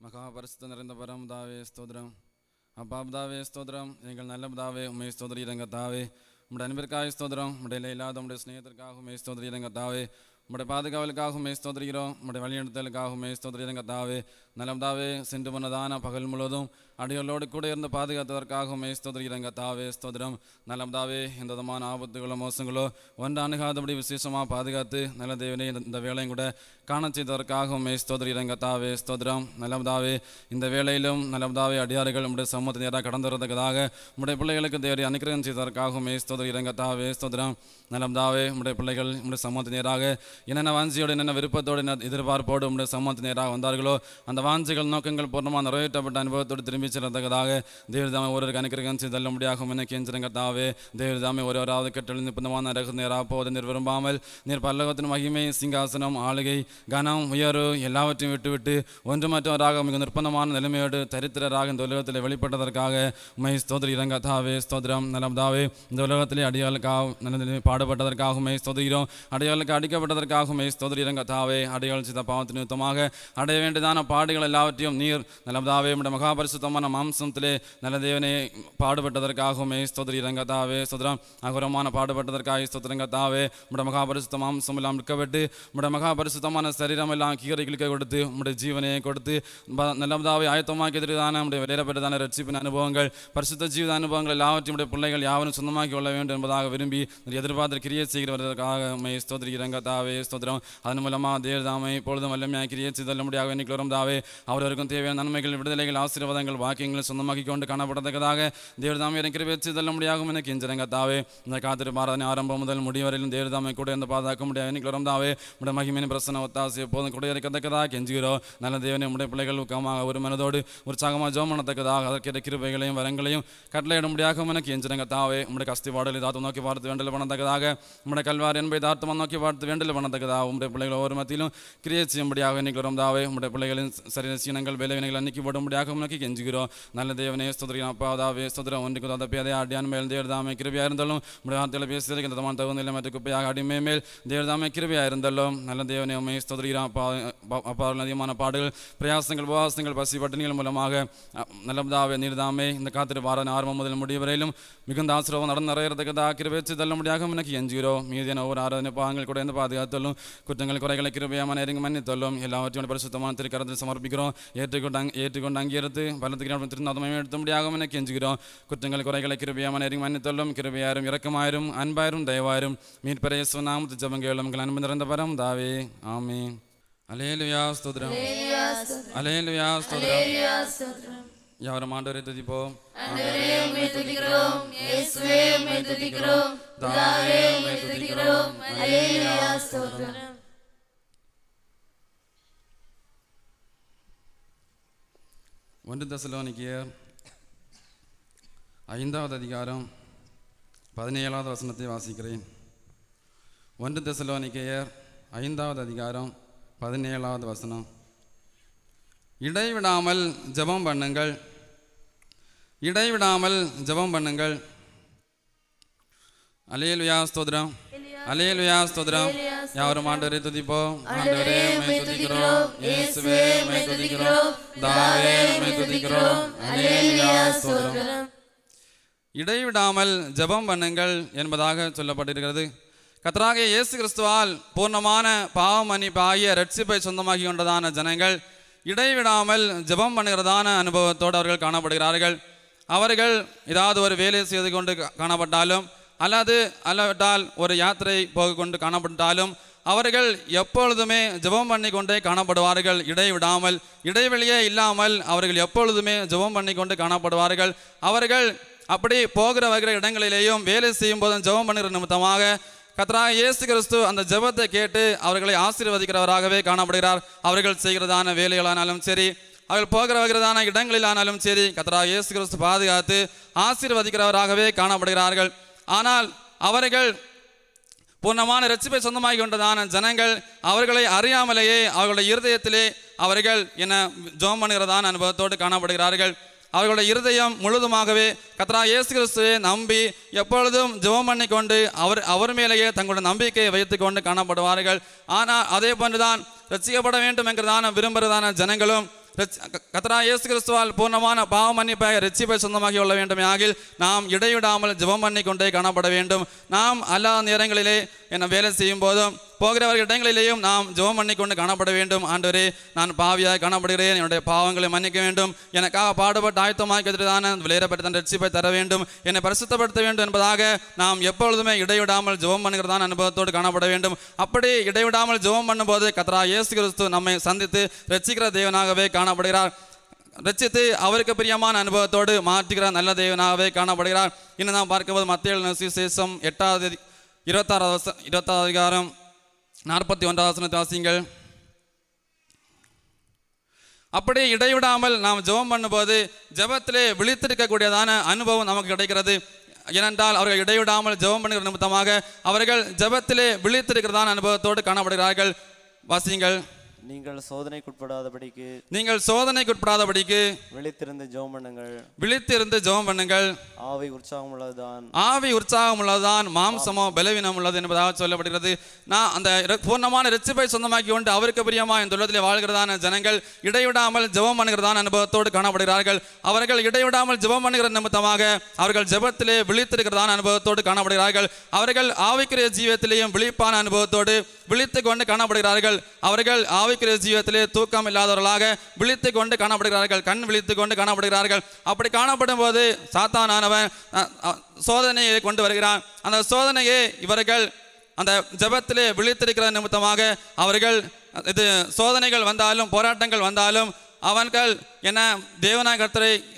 மகாபரிசுத்த நிறைந்த பரமதாவே ஸ்தோத்திரம் அப்பா பிதாவே ஸ்தோத்திரம் எங்கள் நல்ல பிதாவே உண்மை ஸ்தோதரி ரங்கத்தாவே உம்முடைய அன்பிற்காக ஸ்தோத்திரம் உடைய இல்லாத உடைய ஸ்நேகத்திற்காக உண்மை ஸ்தோதரி ரங்கத்தாவே உம்முடைய பாதுகாவலுக்காக உண்மை ஸ்தோதரிகிறோம் உம்முடைய வழிநடத்தலுக்காக உண்மை ஸ்தோதரி ரங்கத்தாவே நலம்தாவே சென்று போனதான பகல் முழுவதும் அடிகளோடு கூட இருந்து பாதுகாத்ததற்காக உண்மை ஸ்தோதரி ரங்கத்தாவே ஸ்தோத்திரம் நலம்தாவே எந்த விதமான ஆபத்துகளோ மோசங்களோ ஒன்று அணுகாதபடி விசேஷமாக பாதுகாத்து நல்ல தேவனை இந்த- வேலையும் கூட காண செய்ததற்காக உண்மை ஸ்தோதரி ரங்கத்தாவே ஸ்தோத்திரம் நலம்தாவே இந்த வேலையிலும் நலம்தாவே அடியார்கள் உம்முடைய சமூகத்தை நேராக கடந்து வரத்தக்கதாக உம்முடைய பிள்ளைகளுக்கு தேவரை அனுக்கிரகம் செய்ததற்காக உண்மை ஸ்தோதரி ரங்கத்தாவே ஸ்தோத்திரம் நலம்தாவே உம்முடைய பிள்ளைகள் உம்முடைய சமூகத்தை நேராக என்னென்ன வாஞ்சியோடு என்னென்ன விருப்பத்தோடு என்ன எதிர்பார்ப்போடு உம்முடைய சமூகத்தை நேராக வந்தார்களோ அந்த வாஞ்சிகள் நோக்கங்கள் பூர்ணமாக நிறைவேற்றப்பட்ட அனுபவத்தோடு திரும்பி செல்லத்தக்கதாக தேவதாமை ஒருவருக்கு அனுக்கிரகம் செய்து தள்ள முடியாகும் என கெஞ்சிரங்கத்தாவே தேவதாமை ஒருவராவது கட்டளை நிற்பந்தமான ரகு நேராக போது நீர் விரும்பாமல் நீர் பல்லவத்தின் மகிமை சிங்காசனம் ஆளுகை கனம் உயர்வு எல்லாவற்றையும் விட்டுவிட்டு ஒன்றுமற்றவராக மிக நிர்பந்தமான நிலைமையோடு தரித்திரராக இந்த உலகத்தில் வெளிப்பட்டதற்காக உமை ஸ்தோதிரி இறங்கத்தாவே ஸ்தோதிரம் நலம்தாவே இந்த உலகத்திலே அடியாளுக்காக நல்ல நிலைமை பாடுபட்டதற்காக உமை அடியாளுக்கு அடிக்கப்பட்டதற்காக உமை ஸ்தோதிரி கத்தாவே அடியாள் சித்த பாவத்தின் நிமித்தமாக அடைய வேண்டியதான பாடுகள் எல்லாவற்றையும் நீர் நலம்தாவே நம்முடைய மகாபரிசுத்தமான மாம்சத்திலே நல்ல தேவனே பாடுபட்டதற்காக உமை ஸ்தோதிரி இறங்கத்தாவே ஸ்தோத்திரம். அகுரமான பாடுபட்டதற்காக ஸ்தோத்திரங்கத்தாவே நம்முடைய மகாபரிசுத்த மாம்சம் எல்லாம் விற்கப்பட்டு நம்முடைய மகாபரிசுத்தமான சரீரம் எல்லாம் கீரைகளுக்கு கொடுத்து நம்முடைய ஜீவனையை கொடுத்து ப- நல்லதாவே ஆயத்தமாக்கி எதிரான ரட்சிப்பின் அனுபவங்கள் பரிசுத்த ஜீவித அனுபவங்கள் எல்லாவற்றையும் நம்முடைய பிள்ளைகள் யாவரும் சொந்தமாக்கி கொள்ள வேண்டும் என்பதாக விரும்பி எதிர்பார்த்து கிரியை செய்கிறவர்களுக்காக சோதி ரங்கத்தாவே இறங்கத்தாவே ஸ்தோத்திரம். அதன் மூலமாக தேர் தாமை இப்பொழுதும் வல்லமையாக கிரியை செய்தல் முடியாக நிக்கலோரம் தாவே. அவரவருக்கும் தேவையான நன்மைகள் விடுதலைகள் ஆசீர்வாதங்கள் வாக்கியங்களை சொந்தமாக்கி கொண்டு காணப்படத்தக்கதாக தேவதாமை எனக்கு பேச்சு தள்ள முடியாகும் எனக்கு இன்ஜினங்க தாவே. இந்த காத்திரு பாராதனை ஆரம்பம் முதல் முடிவரையிலும் தேர் தாமை கூட இருந்து பாதுகாக்க முடியாது நிக்கலோரம் தாவே. உடைய மகிமையின் பிரசன ஒத்தாசி எப்போதும் கூட இருக்கத்தக்கதாக கெஞ்சுகிறோம். நல்ல தேவனை உடைய பிள்ளைகள் ஊக்கமாக ஒரு மனதோடு உற்சாகமாக ஜோம் பண்ணத்தக்கதாக அதற்கிற கிருபைகளையும் வரங்களையும் கட்டளையிட முடியாகும் எனக்கு எஞ்சினங்க தாவே. உடைய கஸ்திபாடலை தாத்து நோக்கி பார்த்து வேண்டல் பண்ணத்தக்கதாக உடைய கல்வார் என்பதை தாத்துமா நோக்கி பார்த்து வேண்டல் பண்ணத்தக்கதாக உடைய பிள்ளைகள் ஒவ்வொரு மத்தியிலும் கிரியை செய்யும்படியாக இன்னைக்கு வரும்தாவே உடைய பிள்ளைகளின் சரீர சீனங்கள் வேலைவினைகள் அன்னைக்கு விடும்படியாக உனக்கு கெஞ்சுகிறோம். நல்ல தேவனே ஸ்தோத்திரியம் அப்பாவதாவே தாவே ஒன்றுக்கு தாத்த பேதை அடியான் மேல் தேவதாமை கிருபியாக இருந்தாலும் உடைய வார்த்தையில் பேசுவதற்கு இந்த தமான தகுந்த மற்ற குப்பையாக அடிமை மேல் தேவதாமை கிருபியாக இருந்தாலும் நல்ல தேவனே உண்மை ஸ்தோத்திரியம் அப்பா அப்பா- அதிகமான பாடுகள் பிரயாசங்கள் உபவாசங்கள் பசி பட்டினிகள் மூலமாக நல்லதாவே நீர்தாமே இந்த காத்திரு வாரன் ஆரம்பம் முதல் முடிவு வரையிலும் மிகுந்த ஆசிரவம் நடந்து நிறையறதுக்கு கிருபேச்சு தள்ள முடியாக எனக்கு எஞ்சுகிறோம் மீதியான ஒவ்வொரு ஆராதனை பாகங்கள் கூட இருந்து பாதுகாத்து குற்றங்கள் குறைகளை கிருபையாம நெருங்கி மன்னித்தல்லும் எல்லாவற்றையும் பரிசுத்தமான திருக்கரத்தில் சமர்ப்பிக்கிறோம் ஏற்றுக்கொண்டு அங்க- ஏற்றுக்கொண்டு அங்கீகரித்து பலத்துக்கு திருநாதமே எடுத்த முடியாகவும் எனக்கு எஞ்சுகிறோம் குற்றங்கள் குறைகளை கிருபையாம நெருங்கி மன்னித்தல்லும் கிருபையாரும் இரக்கமாயிரும் அன்பாயிரும் தயவாயிரும் மீட்பரைய சுனாமத்து ஜபங்கேளும் உங்கள் அன்பு நிறைந்த பரம் தாவே ஆமே அலேலுயா ஸ்தோத்திரம் அலேலுயா ஸ்தோத்திரம் யாவரும் ஆண்டவரை துதிப்போம் தாவே உம்மை துதிக்கிறோம். ஒன்று தசலோனிக்கியர் ஐந்தாவது அதிகாரம் பதினேழாவது வசனத்தை வாசிக்கிறேன். ஒன்று தெசலோனிக்கேயர் ஐந்தாவது அதிகாரம் பதினேழாவது வசனம். இடைவிடாமல் ஜெபம் பண்ணுங்கள். இடைவிடாமல் ஜெபம் பண்ணுங்கள். அலேலுயா ஸ்தோத்திரம் அலேலுயா ஸ்தோத்திரம் யாவரும் ஆண்டவரை துதிப்போம். ஆண்டவரே உம்மை துதிக்கிறோம். இயேசுவே உம்மை துதிக்கிறோம். தாவே உம்மை துதிக்கிறோம். அலேலுயா ஸ்தோத்திரம் இடைவிடாமல் ஜெபம் பண்ணுங்கள் என்பதாக சொல்லப்பட்டிருக்கிறது. கர்த்தராகிய இயேசு கிறிஸ்துவால் பூர்ணமான பாவ மன்னிப்பு ஆகிய ரட்சிப்பை சொந்தமாக்கி கொண்டதான ஜனங்கள் இடைவிடாமல் ஜெபம் பண்ணுகிறதான அனுபவத்தோடு அவர்கள் காணப்படுகிறார்கள். அவர்கள் ஏதாவது ஒரு வேலை செய்து கொண்டு காணப்பட்டாலும் அல்லது அல்லவிட்டால் ஒரு யாத்திரை போக கொண்டு காணப்பட்டாலும் அவர்கள் எப்பொழுதுமே ஜெபம் பண்ணி கொண்டே காணப்படுவார்கள். இடைவிடாமல் இடைவெளியே இல்லாமல் அவர்கள் எப்பொழுதுமே ஜெபம் பண்ணி கொண்டு காணப்படுவார்கள். அவர்கள் அப்படி போகிற வருகிற இடங்களிலேயும் வேலை செய்யும் போதும் ஜெபம் பண்ணுகிற நிமித்தமாக கத்ரா இயேசு கிறிஸ்து அந்த ஜெபத்தை கேட்டு அவர்களை ஆசீர்வதிக்கிறவராகவே காணப்படுகிறார். அவர்கள் செய்கிறதான வேலைகளானாலும் சரி அவர்கள் போகிற இடங்களில் இடங்களிலானாலும் சரி கத்தராக இயேசு கிறிஸ்து பாதுகாத்து ஆசீர்வதிக்கிறவராகவே காணப்படுகிறார்கள். ஆனால் அவர்கள் பூர்ணமான ரட்சிப்பை சொந்தமாகி கொண்டதான ஜனங்கள் அவர்களை அறியாமலேயே அவர்களுடைய இருதயத்திலே அவர்கள் என்ன ஜோம் பண்ணுகிறதான அனுபவத்தோடு காணப்படுகிறார்கள். அவர்களுடைய இருதயம் முழுதுமாகவே கத்ரா இயேசு கிறிஸ்துவை நம்பி எப்பொழுதும் ஜெபம் பண்ணி கொண்டு அவர் அவர் மேலேயே தங்களுடைய நம்பிக்கையை வைத்து கொண்டு காணப்படுவார்கள். ஆனால் அதே போன்றுதான் ரட்சிக்கப்பட வேண்டும் என்கிறதான விரும்புகிறதான ஜனங்களும் கத்தரா இயேசு கிறிஸ்துவால் பூர்ணமான பாவ மன்னிப்பாக ரட்சிப்பை சொந்தமாகி கொள்ள வேண்டும். ஆகில் நாம் இடைவிடாமல் ஜெபம் பண்ணி கொண்டே காணப்பட வேண்டும். நாம் அல்லாத நேரங்களிலே என்ன வேலை செய்யும் போதும் போகிறவர்கள் இடங்களிலேயும் நாம் ஜெபம் பண்ணிக்கொண்டு காணப்பட வேண்டும். ஆண்டவரே நான் பாவியாக காணப்படுகிறேன். என்னுடைய பாவங்களை மன்னிக்க வேண்டும். எனக்காக பாடுபட்டு ஆயத்தமாக்கிறதான விளையாடப்பட்ட தன் ரட்சிப்பை தர வேண்டும். என்னை பரிசுத்தப்படுத்த வேண்டும் என்பதாக நாம் எப்பொழுதுமே இடைவிடாமல் ஜெபம் பண்ணுகிறதான அனுபவத்தோடு காணப்பட வேண்டும். அப்படி இடைவிடாமல் ஜெபம் பண்ணும்போது கத்ரா இயேசு கிறிஸ்து நம்மை சந்தித்து ரட்சிக்கிற தேவனாகவே காணப்படுகிறார். ரட்சித்து அவருக்கு பிரியமான அனுபவத்தோடு மாற்றுகிற நல்ல தேவனாகவே காணப்படுகிறார். இன்னும் நாம் பார்க்கும்போது மத்திய சுவிசேஷம் எட்டாவது இருபத்தாறாவது இருபத்தாறு அதிகாரம் நாற்பத்தி ஒன்றாவது வசனத்தை வாசிங்கள் அப்படியே இடைவிடாமல் நாம் ஜெபம் பண்ணும்போது ஜெபத்திலே விழித்திருக்கக்கூடியதான அனுபவம் நமக்கு கிடைக்கிறது. ஏனென்றால் அவர்கள் இடைவிடாமல் ஜெபம் பண்ணுகிற நிமித்தமாக அவர்கள் ஜெபத்திலே விழித்திருக்கிறதான அனுபவத்தோடு காணப்படுகிறார்கள். வாசியுங்கள். நீங்கள் சோதனைக்குட்படாதபடிக்கு நீங்கள் சோதனைக்குட்படாதபடிக்கு விழித்திருந்து ஜெபம் பண்ணுங்கள். விழித்திருந்து ஜெபம் பண்ணுங்கள். ஆவி உற்சாகம் உள்ளதுதான் ஆவி உற்சாகம் உள்ளதுதான் மாம்சமோ பலவீனம் உள்ளது என்பதாக சொல்லப்படுகிறது. நான் அந்த பூர்ணமான ரட்சிப்பை சொந்தமாக்கி கொண்டு அவருக்கு பிரியமா இந்த உலகத்தில் வாழ்கிறதான ஜனங்கள் இடைவிடாமல் ஜெபம் பண்ணுகிறதான அனுபவத்தோடு காணப்படுகிறார்கள். அவர்கள் இடைவிடாமல் ஜெபம் பண்ணுகிற நிமித்தமாக அவர்கள் ஜெபத்திலே விழித்திருக்கிறதான அனுபவத்தோடு காணப்படுகிறார்கள். அவர்கள் ஆவிக்குரிய ஜீவத்திலேயும் விழிப்பான அனுபவத்தோடு விழித்து கொண்டு காணப்படுகிறார்கள். அவர்கள் ஆவிக்குரிய ஜீவத்திலே தூக்கம் இல்லாதவர்களாக விழித்து கொண்டு காணப்படுகிறார்கள் கண் விழித்து கொண்டு காணப்படுகிறார்கள். அப்படி காணப்படும் போது சாத்தானவன் சோதனையை கொண்டு வருகிறான். அந்த சோதனையை இவர்கள் அந்த ஜபத்திலே விழித்திருக்கிற நிமித்தமாக அவர்கள் இது சோதனைகள் வந்தாலும் போராட்டங்கள் வந்தாலும் அவர்கள் என்ன தேவனாய்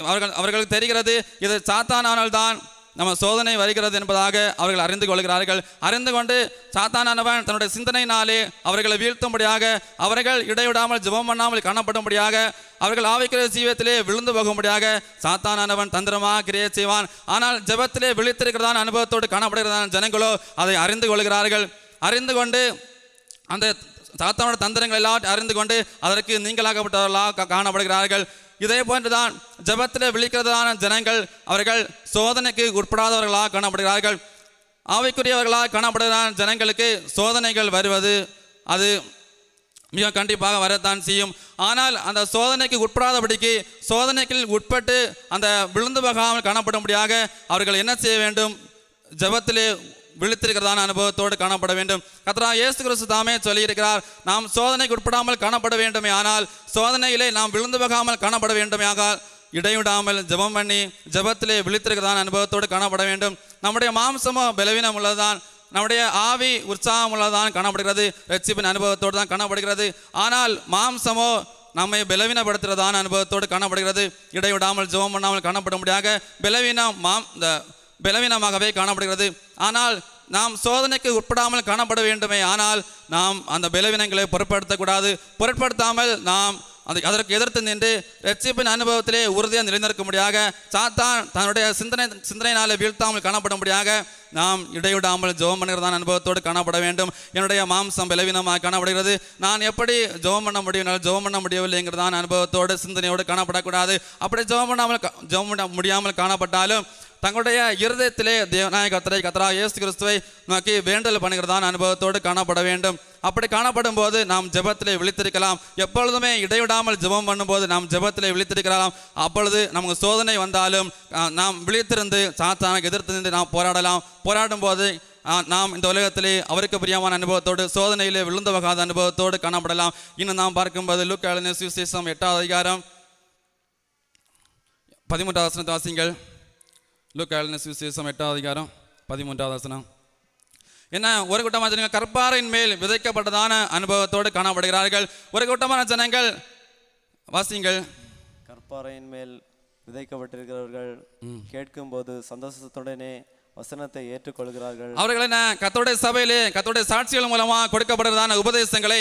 அவர்கள் அவர்களுக்கு தெரிகிறது இது சாத்தானானால் தான் நம்ம சோதனை வருகிறது என்பதாக அவர்கள் அறிந்து கொள்கிறார்கள். அறிந்து கொண்டு சாத்தானவன் தன்னுடைய சிந்தனையினாலே அவர்களை வீழ்த்தும்படியாக அவர்கள் இடைவிடாமல் ஜெபம் பண்ணாமல் காணப்படும்படியாக அவர்கள் ஆவிக்கிற ஜீவத்திலே விழுந்து போகும்படியாக சாத்தானவன் தந்திரமாக கிரியை செய்வான். ஆனால் ஜெபத்திலே விழித்திருக்கிறதான அனுபவத்தோடு காணப்படுகிறதான ஜனங்களோ அதை அறிந்து கொள்கிறார்கள். அறிந்து கொண்டு அந்த சாத்தானோட தந்திரங்கள் எல்லாவற்றையும் அறிந்து கொண்டு அதற்கு நீங்களாகப்பட்டவர்களாக காணப்படுகிறார்கள். இதே போன்றுதான் ஜெபத்தில் விழிக்கிறதான ஜனங்கள் அவர்கள் சோதனைக்கு உட்படாதவர்களாக காணப்படுகிறார்கள். ஆவிக்குரியவர்களாக காணப்படுகிறான ஜனங்களுக்கு சோதனைகள் வருவது அது மிக கண்டிப்பாக வரத்தான் செய்யும். ஆனால் அந்த சோதனைக்கு உட்படாதபடிக்கு சோதனைக்கு உட்பட்டு அந்த விழுந்து போகாமல் காணப்படும்படியாக அவர்கள் என்ன செய்ய வேண்டும்? ஜபத்திலே விழித்திருக்கிறதான அனுபவத்தோடு காணப்பட வேண்டும். கத்ரா இயேசு கிறிஸ்து தாமே சொல்லியிருக்கிறார் நாம் சோதனைக்கு உட்படாமல் காணப்பட வேண்டுமே ஆனால் சோதனையிலே நாம் விழுந்து போகாமல் காணப்பட வேண்டுமே ஆனால் இடைவிடாமல் ஜெபம் பண்ணி ஜெபத்திலே விழித்திருக்கிறதான அனுபவத்தோடு காணப்பட வேண்டும். நம்முடைய மாம்சமோ பலவீனம் உள்ளதுதான் நம்முடைய ஆவி உற்சாகம் உள்ளதான் காணப்படுகிறது ரட்சிப்பின் அனுபவத்தோடு தான் காணப்படுகிறது. ஆனால் மாம்சமோ நம்மை பலவீனப்படுத்துகிறதான அனுபவத்தோடு காணப்படுகிறது. இடைவிடாமல் ஜெபம் பண்ணாமல் காணப்படும்படியாக பலவீனம் மாம் இந்த பலவீனமாகவே காணப்படுகிறது. ஆனால் நாம் சோதனைக்கு உட்படாமல் காணப்பட வேண்டுமே. ஆனால் நாம் அந்த பலவீனங்களை பொருட்படுத்தக்கூடாது. பொருட்படுத்தாமல் நாம் அதை அதற்கு எதிர்த்து நின்று ரட்சிப்பின் அனுபவத்திலே உறுதியாக நிலைநிற்கும்படியாக சாத்தான் தன்னுடைய சிந்தனை சிந்தனையினாலே வீழ்த்தாமல் காணப்படும்படியாக நாம் இடைவிடாமல் ஜோம் பண்ணுகிறதான அனுபவத்தோடு காணப்பட வேண்டும். என்னுடைய மாம்சம் பலவீனமாக காணப்படுகிறது. நான் எப்படி ஜோம் பண்ண முடியும்? ஜோம் பண்ண முடியவில்லைங்கிறதான அனுபவத்தோடு சிந்தனையோடு காணப்படக்கூடாது. அப்படி ஜெபம் பண்ணாமல் ஜோம் பண்ண முடியாமல் காணப்பட்டாலும் தங்களுடைய இருதயத்திலே தேவநாய கத்தரை கத்தரா இயேசு கிறிஸ்துவை நோக்கி வேண்டல் பண்ணுகிறதான அனுபவத்தோடு காணப்பட வேண்டும். அப்படி காணப்படும் போது நாம் ஜெபத்திலே விழித்திருக்கலாம். எப்பொழுதுமே இடைவிடாமல் ஜெபம் பண்ணும்போது நாம் ஜெபத்திலே விழித்திருக்கலாம். அப்பொழுது நமக்கு சோதனை வந்தாலும் நாம் விழித்திருந்து சாத்தானுக்கு எதிர்த்து நின்று நாம் போராடலாம். போராடும் போது நாம் இந்த உலகத்திலே அவருக்கு பிரியமான அனுபவத்தோடு சோதனையிலே விழுந்து வகாத அனுபவத்தோடு காணப்படலாம். இன்னும் நாம் பார்க்கும்போது லுக்காளின சுவிசேஷம் எட்டாவது அதிகாரம் பதிமூன்றாவது வாசிங்கள் லூக்காளின சுவிசேஷம் எட்டாவது அதிகாரம் பதிமூன்றாவது வசனம். என்ன ஒரு கூட்டமான ஜனங்கள் கற்பாறையின் மேல் விதைக்கப்பட்டதான அனுபவத்தோடு காணப்படுகிறார்கள். ஒரு கூட்டமான ஜனங்கள் வாசிங்கள் கற்பாறையின் மேல் விதைக்கப்பட்டிருக்கிறவர்கள் கேட்கும்போது சந்தோஷத்துடனே வசனத்தை ஏற்றுக்கொள்கிறார்கள். அவர்கள் என்ன கத்தோடைய சபையிலே கத்தோடைய சாட்சிகள் மூலமா கொடுக்கப்படுறதான உபதேசங்களை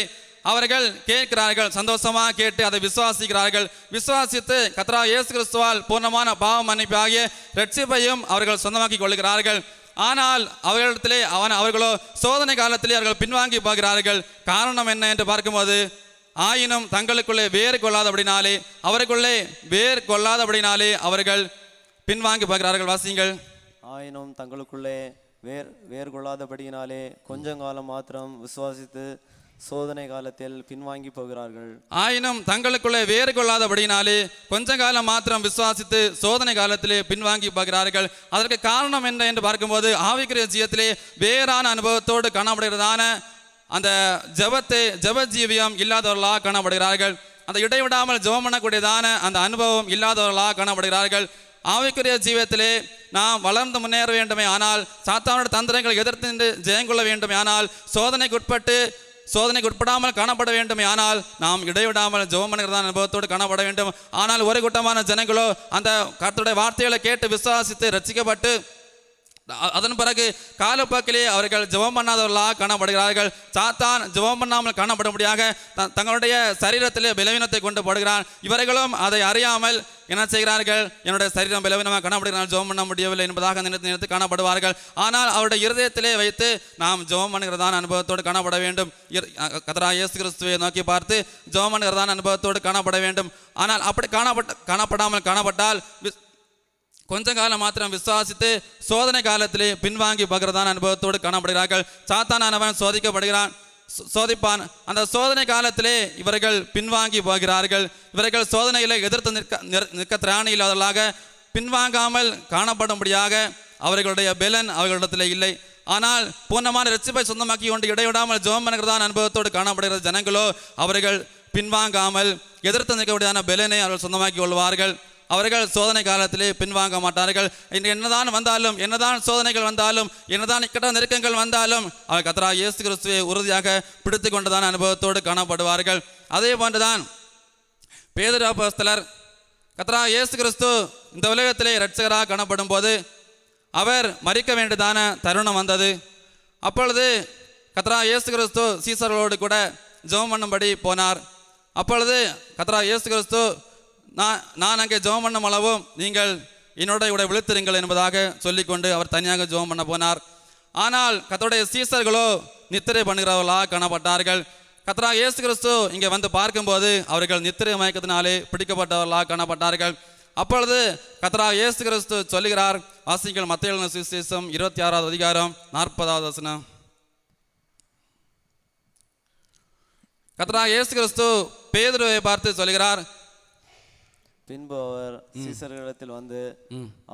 அவர்கள் கேட்கிறார்கள். சந்தோஷமா கேட்டு அதை விசுவாசிக்கிறார்கள். விசுவாசித்து கத்ரா இயேசு கிறிஸ்துவால் பூர்ணமான பாவ மன்னிப்பு ஆகிய ரட்சிப்பையும் அவர்கள் சொந்தமாக்கி கொள்கிறார்கள். ஆனால் அவர்களிடத்திலே அவன் அவர்களோ சோதனை காலத்திலே அவர்கள் பின்வாங்கி போகிறார்கள். காரணம் என்ன என்று பார்க்கும்போது ஆயினும் தங்களுக்குள்ளே வேறு கொள்ளாதபடினாலே அவருக்குள்ளே வேர் கொள்ளாதபடினாலே அவர்கள் பின்வாங்கி போகிறார்கள். வாசிங்கள் ஆயினும் தங்களுக்குள்ளே வேர் வேர் கொள்ளாதபடியினாலே கொஞ்ச காலம் மாத்திரம் விசுவாசித்து சோதனை காலத்தில் பின்வாங்கி போகிறார்கள். ஆயினும் தங்களுக்குள்ளே வேறு கொள்ளாதபடினாலே கொஞ்ச காலம் மாத்திரம் விசுவாசித்து சோதனை காலத்திலே பின்வாங்கி போகிறார்கள். அதற்கு காரணம் என்ன என்று பார்க்கும்போது ஆவிக்குரிய ஜீவத்திலே வேறான அனுபவத்தோடு காணப்படுகிறதான அந்த ஜெபத்தை ஜெப ஜீவியம் இல்லாதவர்களாக காணப்படுகிறார்கள். அந்த இடைவிடாமல் ஜபம் பண்ணக்கூடியதான அந்த அனுபவம் இல்லாதவர்களாக காணப்படுகிறார்கள். ஆவிக்குரிய ஜீவத்திலே நாம் வளர்ந்து முன்னேற வேண்டுமே. ஆனால் சாத்தானோட தந்திரங்களை எதிர்த்து நின்று ஜெயங்கொள்ள வேண்டுமே. ஆனால் சோதனைக்குட்பட்டு சோதனைக்கு உட்படாமல் காணப்பட வேண்டுமே. ஆனால் நாம் இடைவிடாமல் ஜெபம் பண்ணுகிறதான அனுபவத்தோடு காணப்பட வேண்டும். ஆனால் ஒரு கூட்டமான ஜனங்களோ அந்த கருத்துடைய வார்த்தைகளை கேட்டு விசுவாசித்து ரசிக்கப்பட்டு அதன் பிறகு காலப்போக்கிலே அவர்கள் ஜெபம் பண்ணாதவர்களாக காணப்படுகிறார்கள். சாத்தான் ஜெபம் பண்ணாமல் காணப்படும்படியாக த- தங்களுடைய சரீரத்திலே பலவீனத்தை கொண்டு படுகிறான். இவர்களும் அதை அறியாமல் என்ன செய்கிறார்கள்? என்னுடைய சரீரம் பலவீனமாக காணப்படுகிறார்கள் ஜெபம் பண்ண முடியவில்லை என்பதாக நினைத்து நினைத்து காணப்படுவார்கள். ஆனால் அவருடைய இருதயத்திலே வைத்து நாம் ஜெபம் பண்ணுகிறதான அனுபவத்தோடு காணப்பட வேண்டும். கதரா இயேசு கிறிஸ்துவை நோக்கி பார்த்து ஜபம் பண்ணுகிறதான அனுபவத்தோடு காணப்பட வேண்டும். ஆனால் அப்படி காணப்பட்ட காணப்படாமல் காணப்பட்டால் கொஞ்ச காலம் மாத்திரம் விசுவாசித்து சோதனை காலத்திலே பின்வாங்கி பகிறதான அனுபவத்தோடு காணப்படுகிறார்கள். சாத்தானவன் சோதிக்கப்படுகிறான் சோதிப்பான். அந்த சோதனை காலத்திலே இவர்கள் பின்வாங்கி போகிறார்கள். இவர்கள் சோதனைகளை எதிர்த்து நிற்க நிற்க திராணி இல்லாதவர்களாக பின்வாங்காமல் காணப்படும்படியாக அவர்களுடைய பெலன் அவர்களிடத்தில் இல்லை. ஆனால் பூர்ணமான ரட்சிப்பை சொந்தமாக்கி கொண்டு இடைவிடாமல் ஜெபம் பண்ணுகிறதான அனுபவத்தோடு காணப்படுகிற ஜனங்களோ அவர்கள் பின்வாங்காமல் எதிர்த்து நிற்கக்கூடியதான பெலனை அவர்கள் சொந்தமாக்கி கொள்வார்கள். அவர்கள் சோதனை காலத்திலே பின்வாங்க மாட்டார்கள். என்னதான் வந்தாலும் என்னதான் சோதனைகள் வந்தாலும் என்னதான் இக்கட்ட நெருக்கங்கள் வந்தாலும் அவர் கத்தரா இயேசு கிறிஸ்துவை உறுதியாக பிடித்து கொண்டதான அனுபவத்தோடு காணப்படுவார்கள். அதே போன்றுதான் பேதராபஸ்தலர் கத்ரா இயேசு கிறிஸ்து இந்த உலகத்திலே இரட்சகராக காணப்படும் போது அவர் மறிக்க வேண்டியதான தருணம் வந்தது. அப்பொழுது கத்ரா இயேசு கிறிஸ்து சீசர்களோடு கூட ஜெபம் பண்ணும்படி போனார். அப்பொழுது கத்ரா இயேசு கிறிஸ்து நான் நான் அங்கே ஜெபம் பண்ணும் அளவும் நீங்கள் என்னோட கூட விழுத்திருங்கள் என்பதாக சொல்லிக்கொண்டு அவர் தனியாக ஜெபம் பண்ண போனார். ஆனால் கத்தருடைய சீசர்களோ நித்திரை பண்ணுகிறவர்களாக காணப்பட்டார்கள். கத்ரா இயேசு கிறிஸ்து இங்கே வந்து பார்க்கும்போது அவர்கள் நித்திரை மயக்கத்தினாலே பிடிக்கப்பட்டவர்களாக காணப்பட்டார்கள். அப்பொழுது கத்ரா இயேசு கிறிஸ்து சொல்லுகிறார் வாசிங்கள் மத்திய சுவிசேஷம் இருபத்தி ஆறாவது அதிகாரம் நாற்பதாவது வசனம். கத்ரா இயேசு கிறிஸ்து பேதுருவை பார்த்து சொல்லுகிறார் பின்பு அவர் சீசர்களிடத்தில் வந்து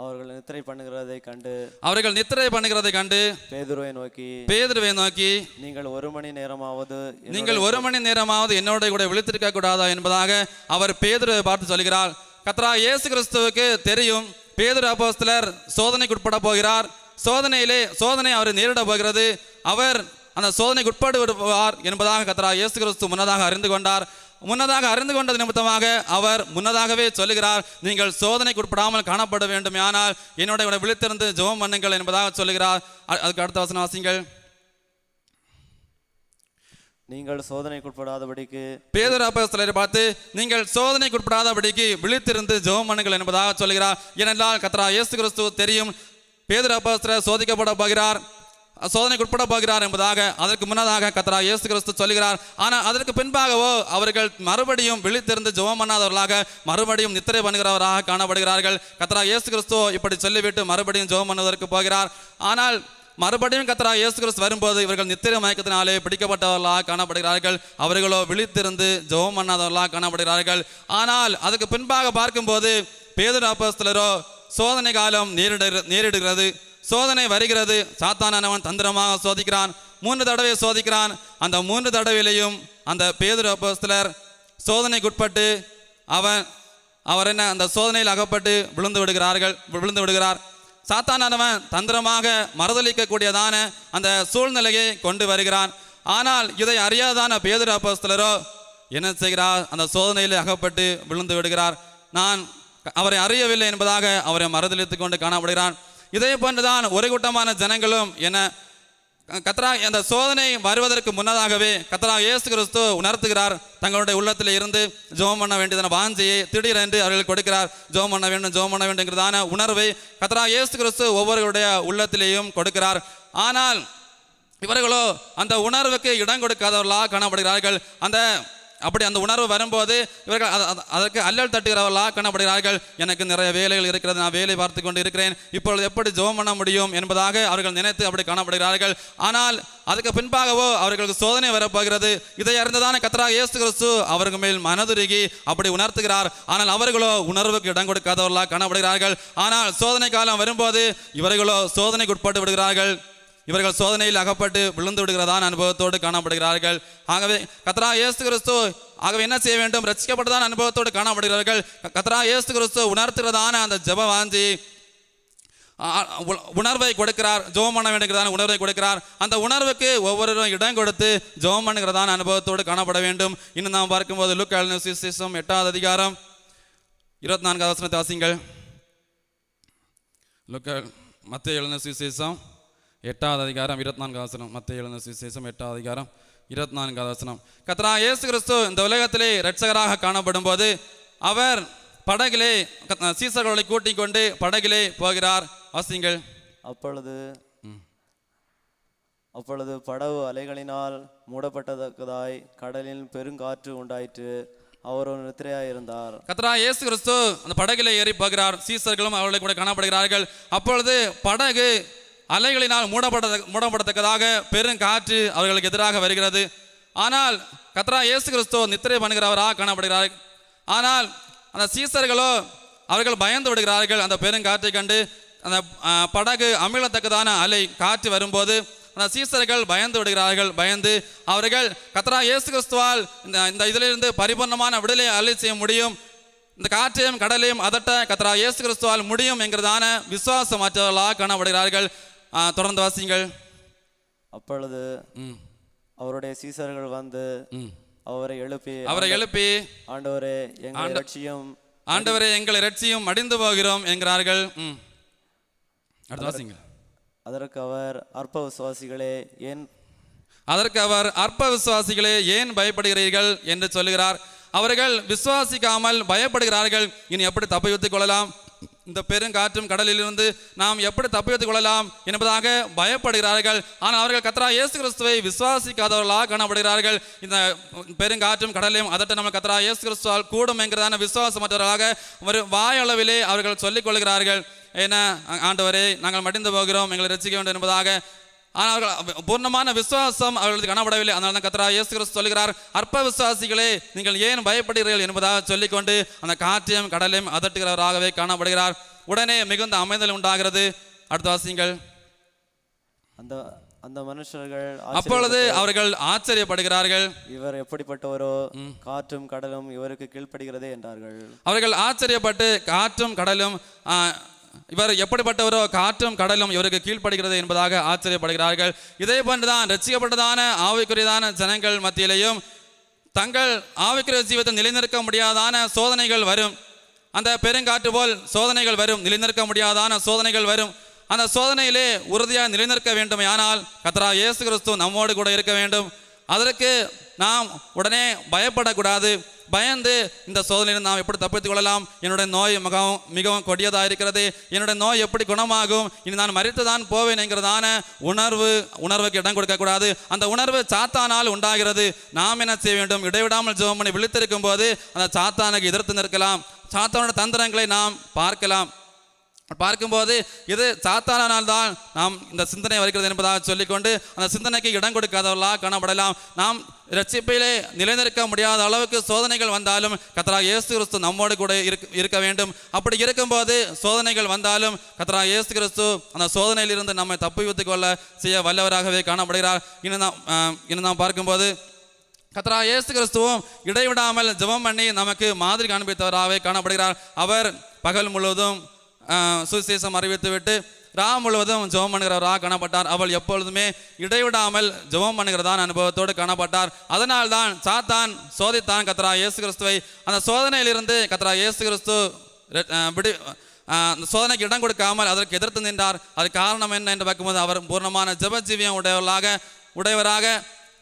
அவர்கள் நித்திரை பண்ணுகிறதை கண்டு அவர்கள் நித்திரை பண்ணுகிறதை கண்டு பேதுருவை நோக்கி பேதுருவை நோக்கி நீங்கள் ஒரு மணி நேரமாவது நீங்கள் ஒரு மணி நேரமாவது என்னோட கூட விழித்திருக்க கூடாதா? என்பதாக அவர் பேதுருவை பார்த்து சொல்கிறார். கத்ரா இயேசு கிறிஸ்துவுக்கு தெரியும் பேதுரு அப்போஸ்தலர் சோதனைக்கு உட்பட போகிறார். சோதனையிலே சோதனை அவர் நேரிட போகிறது. அவர் அந்த சோதனைக்கு உட்பட்டு விடுவார் என்பதாக கத்ரா இயேசு கிறிஸ்து முன்னதாக அறிந்து கொண்டார். முன்னதாக அறிந்து கொண்டது நிமித்தமாக அவர் முன்னதாகவே சொல்லுகிறார் நீங்கள் சோதனைக்கு உட்படாமல் காணப்பட வேண்டும் ஆனால் என்னோட கூட விழித்திருந்து ஜெபம் பண்ணுங்கள் என்பதாக சொல்லுகிறார். அதுக்கு அடுத்த வசனம் வாசிங்கள் நீங்கள் சோதனைக்குட்படாதபடிக்கு பேதர் அப்போஸ்தலரை பார்த்து நீங்கள் சோதனைக்கு உட்படாதபடிக்கு விழித்திருந்து ஜெபம் பண்ணுங்கள் என்பதாக சொல்கிறார் ஏனென்றால் கத்ரா இயேசு கிறிஸ்து தெரியும் பேதர் அப்போஸ்தலர் சோதிக்கப்பட போகிறார். சோதனைக்கு உட்பட போகிறார் என்பதாக அதற்கு முன்னதாக கத்ரா இயேசு கிறிஸ்து சொல்கிறார் ஆனால் அதற்கு பின்பாகவோ அவர்கள் மறுபடியும் விழித்திருந்து ஜெபம் பண்ணாதவர்களாக மறுபடியும் நித்திரை பண்ணுகிறவராக காணப்படுகிறார்கள். கத்ரா இயேசு கிறிஸ்துவோ இப்படி சொல்லிவிட்டு மறுபடியும் ஜெபம் பண்ணுவதற்கு போகிறார். ஆனால் மறுபடியும் கத்ரா இயேசு கிறிஸ்து வரும்போது இவர்கள் நித்திரை மயக்கத்தினாலே பிடிக்கப்பட்டவர்களாக காணப்படுகிறார்கள். அவர்களோ விழித்திருந்து ஜெபம் பண்ணாதவர்களாக காணப்படுகிறார்கள். ஆனால் அதுக்கு பின்பாக பார்க்கும்போது பேதுரு அப்போஸ்தலரோ சோதனை காலம் நேரிட நேரிடுகிறது. சோதனை வருகிறது. சாத்தானவன் தந்திரமாக சோதிக்கிறான். மூன்று தடவை சோதிக்கிறான். அந்த மூன்று தடவையிலையும் அந்த பேதுரு அப்போஸ்தலர் சோதனைக்குட்பட்டு அவன் அவர் என்ன அந்த சோதனையில் அகப்பட்டு விழுந்து விடுகிறார்கள் விழுந்து விடுகிறார். சாத்தானவன் தந்திரமாக மறுதளிக்கக்கூடியதான அந்த சூழ்நிலையை கொண்டு வருகிறான். ஆனால் இதை அறியாதான பேதுரு அப்போஸ்தலரோ என்ன செய்கிறார்? அந்த சோதனையில் அகப்பட்டு விழுந்து விடுகிறார். நான் அவரை அறியவில்லை என்பதாக அவரை மறுதளித்து கொண்டு காணப்படுகிறான். இதே போன்றுதான் ஒரு கூட்டமான ஜனங்களும் என கத்ரா அந்த சோதனை வருவதற்கு முன்னதாகவே கத்ரா இயேசு கிறிஸ்து உணர்த்துகிறார். தங்களுடைய உள்ளத்தில் இருந்து ஜோம் பண்ண வேண்டியதான வாஞ்சியை திடீரென்று அவர்கள் கொடுக்கிறார். ஜோம் பண்ண வேண்டும் ஜோம் பண்ண வேண்டுங்கிறதான உணர்வை கத்ரா இயேசு கிறிஸ்து ஒவ்வொருவருடைய உள்ளத்திலேயும் கொடுக்கிறார். ஆனால் இவர்களோ அந்த உணர்வுக்கு இடம் கொடுக்காதவர்களாக காணப்படுகிறார்கள். அந்த அப்படி அந்த உணர்வு வரும்போது இவர்கள் அதற்கு அல்லல் தட்டுகிறவர்களாக காணப்படுகிறார்கள். எனக்கு நிறைய வேலைகள் இருக்கிறது நான் வேலை பார்த்து கொண்டு இருக்கிறேன் இப்பொழுது எப்படி ஜெபம் பண்ண முடியும் என்பதாக அவர்கள் நினைத்து அப்படி காணப்படுகிறார்கள். ஆனால் அதுக்கு பின்பாகவோ அவர்களுக்கு சோதனை வரப்போகிறது. இதை அறிந்ததான கத்தராக இயேசு கிறிஸ்து அவர்கள் மேல் மனதுருகி அப்படி உணர்த்துகிறார். ஆனால் அவர்களோ உணர்வுக்கு இடம் கொடுக்காதவர்களாக காணப்படுகிறார்கள். ஆனால் சோதனை காலம் வரும்போது இவர்களோ சோதனைக்கு உட்பட்டு விடுகிறார்கள். இவர்கள் சோதனையில் அகப்பட்டு விழுந்து விடுகிறதான அனுபவத்தோடு காணப்படுகிறார்கள். ஆகவே கத்ரா ஏசு கிறிஸ்து ஆகவே என்ன செய்ய வேண்டும்? ரசிக்கப்பட்டதான அனுபவத்தோடு காணப்படுகிறார்கள். கத்ரா ஏசு கிறிஸ்து உணர்த்துகிறதான அந்த ஜெப வாஞ்சி உணர்வை கொடுக்கிறார். ஜோம் பண்ண வேண்டுகிறதான உணர்வை கொடுக்கிறார். அந்த உணர்வுக்கு ஒவ்வொருவரும் இடம் கொடுத்து ஜோம் பண்ணுகிறதான அனுபவத்தோடு காணப்பட வேண்டும். இன்னும் நாம் பார்க்கும்போது லுக் சிஸ்டம் எட்டாவது அதிகாரம் இருபத்தி நான்காவது வசனத்தை வாசிங்கள் லுக்க மத்திய எழுந்த சுவிசேஷம் எட்டாவது அதிகாரம் இருபத்தி நான்காவது வசனம். மத்திய எழுந்த சுவிசேஷம் எட்டாவது அதிகாரம் இருபத்தி நான்காவது வசனம். கத்ரா இயேசு கிறிஸ்து இந்த உலகத்திலே இரட்சகராக காணப்படும் போது அவர் படகிலே சீசர்களை கூட்டிக் கொண்டு படகிலே போகிறார். வாசிங்கள் அப்பொழுது அப்பொழுது படகு அலைகளினால் மூடப்பட்டதற்கதாய் கடலில் பெருங்காற்று உண்டாயிற்று. அவர் ஒரு நித்திரையாயிருந்தார். கத்ரா இயேசு கிறிஸ்து அந்த படகிலே ஏறி போகிறார். சீசர்களும் அவர்களை கூட காணப்படுகிறார்கள். அப்பொழுது படகு அலைகளினால் மூடப்பட மூடப்படத்தக்கதாக பெருங்காற்று அவர்களுக்கு எதிராக வருகிறது. ஆனால் கத்ரா இயேசு கிறிஸ்துவ நித்திரை பண்ணுகிறவராக காணப்படுகிறார். ஆனால் அந்த சீசர்களோ அவர்கள் பயந்து விடுகிறார்கள். அந்த பெருங்காற்றை கண்டு அந்த படகு அமிழத்தக்கதான அலை காற்று வரும்போது அந்த சீசர்கள் பயந்து விடுகிறார்கள். பயந்து அவர்கள் கத்ரா இயேசு கிறிஸ்துவால் இந்த இந்த இதிலிருந்து பரிபூர்ணமான விடுதலை அலை செய்ய முடியும். இந்த காற்றையும் கடலையும் அதட்ட கத்ரா இயேசு கிறிஸ்துவால் முடியும் என்கிறதான விசுவாசமற்றவர்களாக காணப்படுகிறார்கள். தொடர்ந்து வாசிங்கள் அப்பொழுது அவருடைய சீசர்கள் வந்து அவரை எழுப்பி அவரை எழுப்பி ஆண்டவரே எங்களை லட்சியம் ஆண்டவரே எங்களை ரட்சியும் மடிந்து போகிறோம் என்கிறார்கள். அடுத்து வாசிங்க அதற்கு அவர் அற்ப விசுவாசிகளே ஏன் அதற்கு அவர் அற்ப விசுவாசிகளே ஏன் பயப்படுகிறீர்கள்? என்று சொல்லுகிறார். அவர்கள் விசுவாசிக்காமல் பயப்படுகிறார்கள். இனி எப்படி தப்பித்துக் கொள்ளலாம்? இந்த பெருங்காற்றும் கடலிலிருந்து நாம் எப்படி தப்பித்துக் கொள்ளலாம் என்பதாக பயப்படுகிறார்கள். ஆனால் அவர்கள் கத்ரா இயேசு கிறிஸ்துவை விசுவாசிக்காதவர்களாக காணப்படுகிறார்கள். இந்த பெருங்காற்றும் கடலையும் அதட்ட நம்ம கத்ரா இயேசு கிறிஸ்துவால் கூடும் என்கிறதான விசுவாசமற்றவர்களாக ஒரு வாயளவிலே அவர்கள் சொல்லிக் கொள்கிறார்கள். என்ன ஆ- ஆண்டவரே நாங்கள் மடிந்து போகிறோம். எங்களை ரசிக்க வேண்டும் என்பதாக ஆனால் அவர்கள் பூர்ணமான விசுவாசம் அவர்களுக்கு காணப்படவில்லை. அதனால தான் கத்தரா இயேசு கிறிஸ்து சொல்லுகிறார் அற்ப விசுவாசிகளே நீங்கள் ஏன் பயப்படுகிறீர்கள்? என்பதாக சொல்லிக்கொண்டு அந்த காற்றையும் கடலையும் அதட்டுகிறவராகவே காணப்படுகிறார். உடனே மிகுந்த அமைதல் உண்டாகிறது. அடுத்த வாசிங்கள் அந்த அந்த மனுஷர்கள் அப்பொழுது அவர்கள் ஆச்சரியப்படுகிறார்கள். இவர் எப்படிப்பட்டவரோ? காற்றும் கடலும் இவருக்கு கீழ்ப்படுகிறதே என்றார்கள். அவர்கள் ஆச்சரியப்பட்டு காற்றும் கடலும் இவர் எப்படிப்பட்டவரோ காற்றும் கடலும் இவருக்கு கீழ்ப்படுகிறது என்பதாக ஆச்சரியப்படுகிறார்கள். இதே போன்றுதான் ரசிக்கப்பட்டதான ஆவிக்குரியதான ஜனங்கள் மத்தியிலையும் தங்கள் ஆவிக்குரிய ஜீவத்தை நிலைநிற்க முடியாதான சோதனைகள் வரும். அந்த பெருங்காற்று போல் சோதனைகள் வரும். நிலைநிற்க முடியாதான சோதனைகள் வரும். அந்த சோதனையிலே உறுதியாக நிலைநிற்க வேண்டும் ஆனால் கத்ரா இயேசு கிறிஸ்து நம்மோடு கூட இருக்க வேண்டும். அதற்கு நாம் உடனே பயப்படக்கூடாது. பயந்து இந்த சோதனையில் நாம் எப்படி தப்பித்துக் கொள்ளலாம்? என்னுடைய நோய் மிகவும் மிகவும் கொடியதாக இருக்கிறது என்னுடைய நோய் எப்படி குணமாகும்? இனி நான் மறித்துதான் போவேன் என்கிறதான உணர்வு உணர்வுக்கு இடம் கொடுக்கக்கூடாது. அந்த உணர்வு சாத்தானால் உண்டாகிறது. நாம் என்ன செய்ய வேண்டும்? இடைவிடாமல் ஜெபம் பண்ணி விழித்திருக்கும் போது அந்த சாத்தானுக்கு எதிர்த்து நிற்கலாம். சாத்தானோட தந்திரங்களை நாம் பார்க்கலாம். பார்க்கும்போது இது சாத்தானால் தான் நாம் இந்த சிந்தனை வருகிறது என்பதாக சொல்லிக்கொண்டு அந்த சிந்தனைக்கு இடம் கொடுக்காதவர்களாக காணப்படலாம். நாம் ரட்சிப்பிலே நிலைநிற்க முடியாத அளவுக்கு சோதனைகள் வந்தாலும் கத்ரா இயேசு கிறிஸ்து நம்மோடு கூட இருக்க இருக்க வேண்டும். அப்படி இருக்கும்போது சோதனைகள் வந்தாலும் கத்ரா இயேசு கிறிஸ்து அந்த சோதனையிலிருந்து நம்மை தப்பி கொள்ள செய்ய வல்லவராகவே காணப்படுகிறார். இன்னும் நாம் இன்னும் நாம் பார்க்கும்போது கத்ரா இயேசு கிறிஸ்துவும் இடைவிடாமல் ஜபம் பண்ணி நமக்கு மாதிரி காண்பித்தவராகவே காணப்படுகிறார். அவர் பகல் முழுவதும் சுவிசேஷம் அறிவித்து அறிவித்துவிட்டு ரா முழுவதும் ஜெபம் பண்ணுகிறவராக காணப்பட்டார். அவள் எப்பொழுதுமே இடைவிடாமல் ஜெபம் பண்ணுகிறதான் அனுபவத்தோடு காணப்பட்டார். அதனால் தான் சாத்தான் சோதித்தான் கத்ரா இயேசு கிறிஸ்துவை அந்த சோதனையிலிருந்து கத்ரா இயேசு கிறிஸ்து விடு அந்த சோதனைக்கு இடம் கொடுக்காமல் அதற்கு எதிர்த்து நின்றார். அது காரணம் என்ன என்று பார்க்கும்போது அவர் பூர்ணமான ஜெபஜீவியம் உடையவர்களாக உடையவராக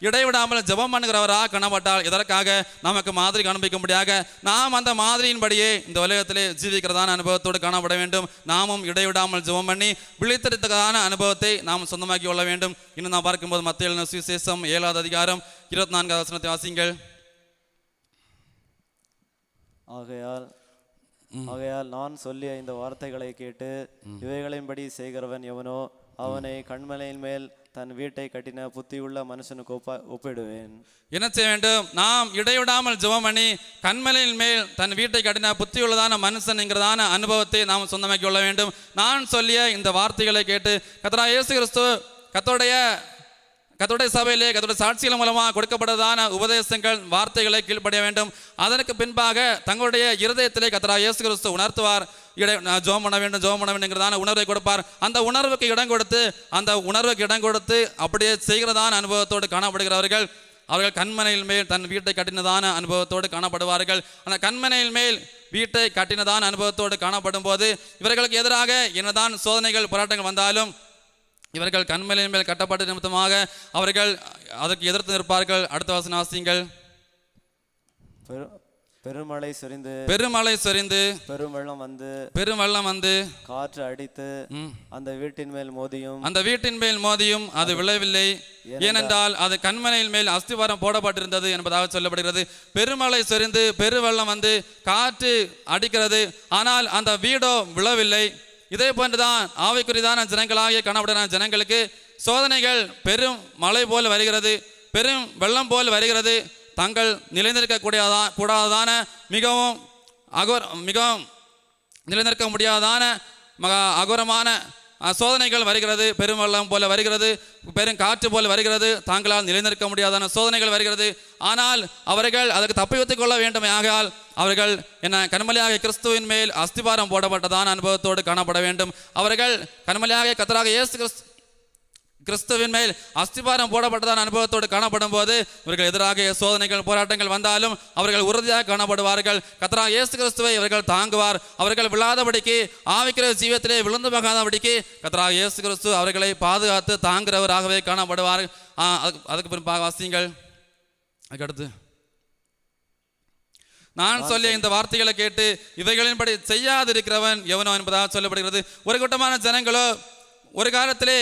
இடைவிடாமல் ஜெபம் பண்ணுகிறவராக காணப்பட்டால் இதற்காக நமக்கு மாதிரி காண்பிக்கும்படியாக நாம் அந்த மாதிரியின்படியே இந்த உலகத்திலே ஜீவிக்கிறதான அனுபவத்தோடு காணப்பட வேண்டும். நாமும் இடைவிடாமல் ஜெபம் பண்ணி விழித்திருத்ததான அனுபவத்தை நாம் சொந்தமாக்கி கொள்ள வேண்டும். இன்னும் நாம் பார்க்கும்போது மத்திய சுவிசேஷம் ஏழாவது அதிகாரம் இருபத்தி நான்காவது வசனத்தை வாசிங்கள் ஆகையால் ஆகையால் நான் சொல்லிய இந்த வார்த்தைகளை கேட்டு இவைகளின்படி செய்கிறவன் எவனோ அவனை கண்மலையின் மேல் தன் வீட்டை கட்டின புத்தியுள்ள மனுஷனுக்கு ஒப்ப ஒப்பிடுவேன். என்ன செய்ய வேண்டும்? நாம் இடைவிடாமல் ஜெபம் பண்ணி கண்மலையின் மேல் தன் வீட்டை கட்டின புத்தியுள்ளதான மனுஷன்ங்கிறதான அனுபவத்தை நாம் சொந்தமாக்கி கொள்ள வேண்டும். நான் சொல்லிய இந்த வார்த்தைகளை கேட்டு கத்தரா இயேசு கிறிஸ்து கத்தோடைய கத்தோடைய சபையிலே கத்தோடைய சாட்சிகள் மூலமாக கொடுக்கப்பட்டதான உபதேசங்கள் வார்த்தைகளை கீழ்ப்படிய வேண்டும். அதற்கு பின்பாக தங்களுடைய இருதயத்திலே கத்தரா இயேசு கிறிஸ்து உணர்த்துவார். இடை நான் ஜோம் பண்ண வேண்டும் ஜோம் பண்ண வேண்டும்ங்கிறதான உணர்வை கொடுப்பார். அந்த உணர்வுக்கு இடம் கொடுத்து அந்த உணர்வுக்கு இடம் கொடுத்து அப்படியே செய்கிறதான அனுபவத்தோடு காணப்படுகிறவர்கள் அவர்கள் கண்மனையில் மேல் தன் வீட்டை கட்டினதான அனுபவத்தோடு காணப்படுவார்கள். அந்த கண்மனையில் மேல் வீட்டை கட்டினதான அனுபவத்தோடு காணப்படும் போது இவர்களுக்கு எதிராக என்னதான் சோதனைகள் போராட்டங்கள் வந்தாலும் இவர்கள் கண்மலையின் மேல் கட்டப்பட்ட நிமித்தமாக அவர்கள் அதற்கு எதிர்த்து நிற்பார்கள். அடுத்த வசன வாசியுங்கள். பெரு பெருமழை சொரிந்து பெருமழை சொரிந்து பெருவெள்ளம் வந்து பெருவெள்ளம் வந்து காற்று அடித்து அந்த வீட்டின் மேல் மோதியும் அந்த வீட்டின் மேல் மோதியும் அது விழவில்லை ஏனென்றால் அது கண்மனையின் மேல் அஸ்திவாரம் போடப்பட்டிருந்தது என்பதாக சொல்லப்படுகிறது. பெருமழை சொரிந்து பெருவெள்ளம் வந்து காற்று அடிக்கிறது. ஆனால் அந்த வீடோ விழவில்லை. இதே போன்றுதான் ஆவிக்குரிதான ஜனங்களாகிய காணப்படுகிற ஜனங்களுக்கு சோதனைகள் பெரும் மழை போல் வருகிறது பெரும் வெள்ளம் போல் வருகிறது. தங்கள் நிலைநிற்க கூடியதா கூடாததான மிகவும் அகோர் மிகவும் நிலைநிற்க முடியாதான மக அகோரமான சோதனைகள் வருகிறது பெருவெள்ளம் போல வருகிறது பெரும் காற்று போல வருகிறது தாங்களால் நிலைநிற்க முடியாதான சோதனைகள் வருகிறது. ஆனால் அவர்கள் அதற்கு தப்பி வைத்துக் கொள்ள வேண்டுமே அவர்கள் என்ன கண்மலையாக கிறிஸ்துவின் மேல் அஸ்திபாரம் போடப்பட்டதான அனுபவத்தோடு காணப்பட வேண்டும். அவர்கள் கண்மலையாக கத்தராக இயேசு கிறிஸ்து கிறிஸ்துவின் மேல் அஸ்திபாரம் போடப்பட்டதான அனுபவத்தோடு காணப்படும் போது இவர்கள் எதிராக சோதனைகள் போராட்டங்கள் வந்தாலும் அவர்கள் உறுதியாக காணப்படுவார்கள். கத்தரா இயேசு கிறிஸ்துவை இவர்கள் தாங்குவார். அவர்கள் விழாதபடிக்கு ஆவிக்கிற ஜீவத்திலே விழுந்து போகாதபடிக்கு கத்தரா இயேசு கிறிஸ்து அவர்களை பாதுகாத்து தாங்குகிறவராகவே காணப்படுவார். அதுக்கு அதுக்கு பின் வாசியுங்கள். அதுக்கடுத்து. நான் சொல்லிய இந்த வார்த்தைகளை கேட்டு இவைகளின்படி செய்யாதிருக்கிறவன் எவனோ என்பதாக சொல்லப்படுகிறது. ஒரு கூட்டமான ஜனங்களோ ஒரு காலத்திலே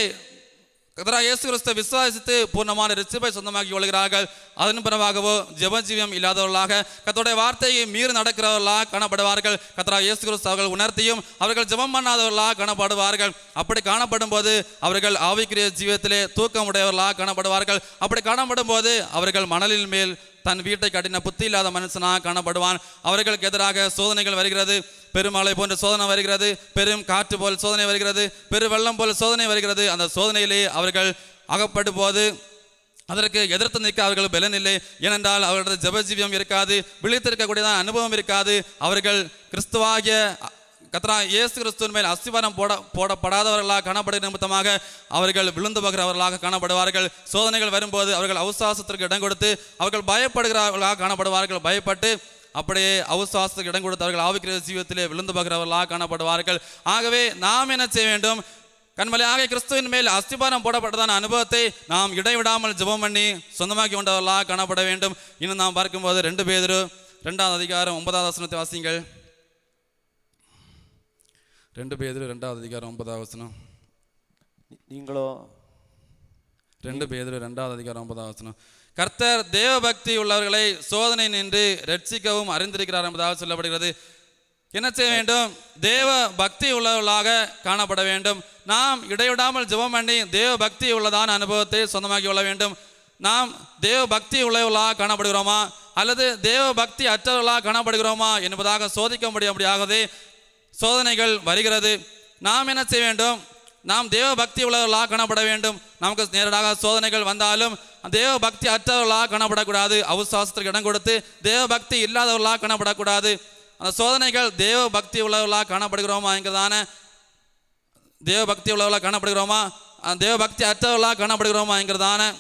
கதரா இயேசு கிறிஸ்தை விசுவாசித்து பூர்ணமான ரிச்சிப்பை சொந்தமாக்கி கொள்கிறார்கள். அதன் பிறவாகவோ ஜெபஜீவியம் இல்லாதவர்களாக கத்தோடைய வார்த்தையை மீறி நடக்கிறவர்களாக காணப்படுவார்கள். கத்தரா இயேசு கிறிஸ்து அவர்கள் உணர்த்தியும் அவர்கள் ஜெபம் பண்ணாதவர்களாக காணப்படுவார்கள். அப்படி காணப்படும் போது அவர்கள் ஆவிக்குரிய தூக்கம் உடையவர்களாக காணப்படுவார்கள். அப்படி காணப்படும் போது அவர்கள் மணலின் மேல் தன் வீட்டை கட்டின புத்தி இல்லாத மனுஷனாக காணப்படுவான். அவர்களுக்கு எதிராக சோதனைகள் வருகிறது. பெருமழை போன்ற சோதனை வருகிறது. பெரும் காற்று போல் சோதனை வருகிறது. பெரு வெள்ளம் போல் சோதனை வருகிறது. அந்த சோதனையிலே அவர்கள் அகப்பட்டு போது அதற்கு எதிர்த்து நிற்க அவர்கள் பலன் இல்லை. ஏனென்றால் அவர்களது ஜெபஜீவியம் இருக்காது. விழித்திருக்கக்கூடியதான அனுபவம் இருக்காது. அவர்கள் கிறிஸ்துவாகிய கத்ரா இயேசு கிறிஸ்துவின் மேல் அஸ்திவாரம் போட போடப்படாதவர்களாக காணப்படுகிற நிமித்தமாக அவர்கள் விழுந்து போகிறவர்களாக காணப்படுவார்கள். சோதனைகள் வரும்போது அவர்கள் அவசாசத்திற்கு இடம் கொடுத்து அவர்கள் பயப்படுகிறவர்களாக காணப்படுவார்கள். பயப்பட்டு அப்படியே அவிசுவாசத்துக்கு இடம் கொடுத்து அவர்கள் ஆவிக்கிற ஜீவத்திலே விழுந்து போகிறவர்களாக காணப்படுவார்கள். ஆகவே நாம் என்ன செய்ய வேண்டும்? கண்மலையாக கிறிஸ்துவின் மேல் அஸ்திபாரம் போடப்பட்டதான அனுபவத்தை நாம் இடைவிடாமல் ஜெபம் பண்ணி சொந்தமாக்கி கொண்டவர்களாக காணப்பட வேண்டும். இன்னும் நாம் பார்க்கும்போது ரெண்டு பேர் ரெண்டாவது அதிகாரம் ஒன்பதாவது வசனத்தை வாசிங்கள் ரெண்டு பேர் ரெண்டாவது அதிகாரம் ஒன்பதாவது வசனம். நீங்களோ? ரெண்டு பேர் ரெண்டாவது அதிகாரம் ஒன்பதாவது வசனம். கர்த்தர் தேவபக்தி உள்ளவர்களை சோதனை நின்று ரட்சிக்கவும் அறிந்திருக்கிறார் என்பதாக சொல்லப்படுகிறது. என்ன செய்ய வேண்டும்? தேவ பக்தி உள்ளவர்களாக காணப்பட வேண்டும். நாம் இடைவிடாமல் ஜெபம் பண்ணி தேவ பக்தி உள்ளதான அனுபவத்தை சொந்தமாக்கி கொள்ள வேண்டும். நாம் தேவ பக்தி உள்ளவர்களாக காணப்படுகிறோமா? அல்லது தேவ பக்தி அற்றவர்களாக காணப்படுகிறோமா? என்பதாக சோதிக்க முடியாதபடியாகவே சோதனைகள் வருகிறது. நாம் என்ன செய்ய வேண்டும்? நாம் தேவ பக்தி உள்ளவர்களாக காணப்பட வேண்டும். நமக்கு நேரடியாக சோதனைகள் வந்தாலும் தேவ பக்தி அற்றவர்களாக காணப்படக்கூடாது. அவசாசத்திற்கு இடம் கொடுத்து தேவ பக்தி இல்லாதவர்களாக காணப்படக்கூடாது. அந்த சோதனைகள் தேவ பக்தி உள்ளவர்களாக காணப்படுகிறோமா என்கிறதான தேவ பக்தி உள்ளவர்களாக காணப்படுகிறோமா? அந்த தேவ பக்தி அற்றவர்களாக காணப்படுகிறோமா என்கிறதான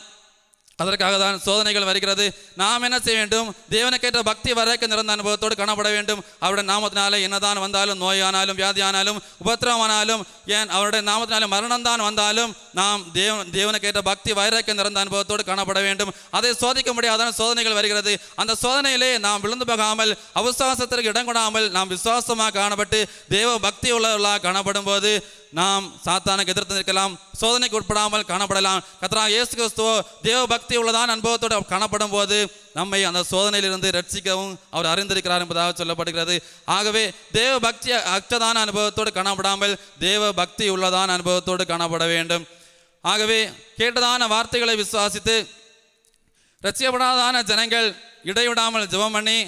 அதற்காக தான் சோதனைகள் வருகிறது. நாம் என்ன செய்ய வேண்டும்? தேவனுக்கேற்ற பக்தி வரைக்கும் நிறந்த அனுபவத்தோடு காணப்பட வேண்டும். அவருடைய நாமத்தினாலே என்னதான் வந்தாலும் நோயானாலும் வியாதியானாலும் உபத்திரமானாலும் ஏன் அவருடைய நாமத்தினாலே மரணம் தான் வந்தாலும் நாம் தேவ தேவனுக்கேற்ற பக்தி வைராக்கியம் நிறந்த அனுபவத்தோடு காணப்பட வேண்டும். அதை சோதிக்க முடியாதான சோதனைகள் வருகிறது. அந்த சோதனையிலே நாம் விழுந்து போகாமல் அவசாசத்திற்கு இடம் கொடாமல் நாம் விசுவாசமாக காணப்பட்டு தேவ பக்தி உள்ளவர்களாக காணப்படும் போது நாம் சாத்தானுக்கு எதிர்த்து நிற்கலாம். சோதனைக்கு உட்படாமல் காணப்படலாம். கத்ரா இயேசு கிறிஸ்துவோ தேவ பக்தி உள்ளதான் அனுபவத்தோடு காணப்படும் போது நம்மை அந்த சோதனையிலிருந்து ரட்சிக்கவும் அவர் அறிந்திருக்கிறார் என்பதாக சொல்லப்படுகிறது. ஆகவே தேவ பக்தி அற்றதான அனுபவத்தோடு காணப்படாமல் தேவ பக்தி உள்ளதான அனுபவத்தோடு காணப்பட வேண்டும். ஆகவே கேட்டதான வார்த்தைகளை விசுவாசித்து ரட்சிக்கப்படாதான ஜனங்கள் இடைவிடாமல் ஜெபம் பண்ணி